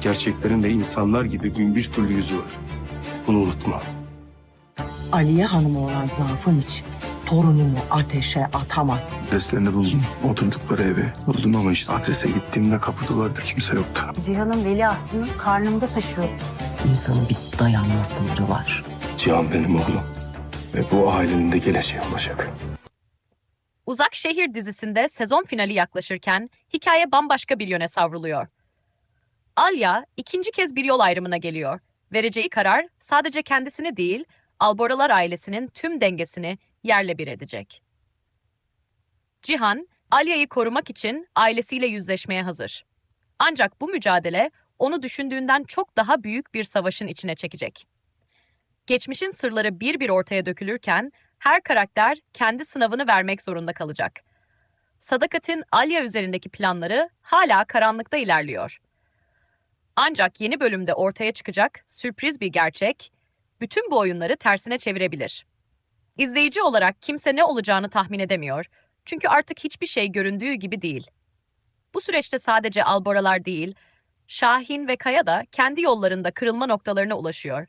Gerçeklerin de insanlar gibi bin bir türlü yüzü var. Bunu unutma. Aliye Hanım'a olan zaafın için torunumu ateşe atamazsın. Adreslerini buldum. Oturdukları evi buldum ama işte adrese gittiğimde kapı duvarda kimse yoktu. Cihan'ın veliahtını karnımda taşıyorum. İnsanın bir dayanma sınırı var. Cihan benim oğlum. Ve bu ailenin de geleceği olacak. Uzak Şehir dizisinde sezon finali yaklaşırken hikaye bambaşka bir yöne savruluyor. Alya ikinci kez bir yol ayrımına geliyor. Vereceği karar sadece kendisini değil, Alboralar ailesinin tüm dengesini yerle bir edecek. Cihan, Alya'yı korumak için ailesiyle yüzleşmeye hazır. Ancak bu mücadele onu düşündüğünden çok daha büyük bir savaşın içine çekecek. Geçmişin sırları bir bir ortaya dökülürken her karakter kendi sınavını vermek zorunda kalacak. Sadakat'in Alya üzerindeki planları hala karanlıkta ilerliyor. Ancak yeni bölümde ortaya çıkacak sürpriz bir gerçek, bütün bu oyunları tersine çevirebilir. İzleyici olarak kimse ne olacağını tahmin edemiyor. Çünkü artık hiçbir şey göründüğü gibi değil. Bu süreçte sadece Alboralar değil, Şahin ve Kaya da kendi yollarında kırılma noktalarına ulaşıyor.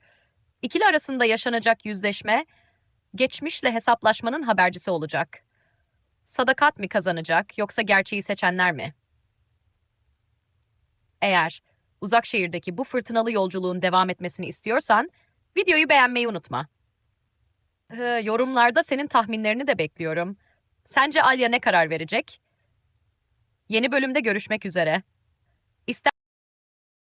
İkili arasında yaşanacak yüzleşme, geçmişle hesaplaşmanın habercisi olacak. Sadakat mi kazanacak yoksa gerçeği seçenler mi? Eğer uzak şehirdeki bu fırtınalı yolculuğun devam etmesini istiyorsan videoyu beğenmeyi unutma. Ee, yorumlarda senin tahminlerini de bekliyorum. Sence Alya ne karar verecek? Yeni bölümde görüşmek üzere.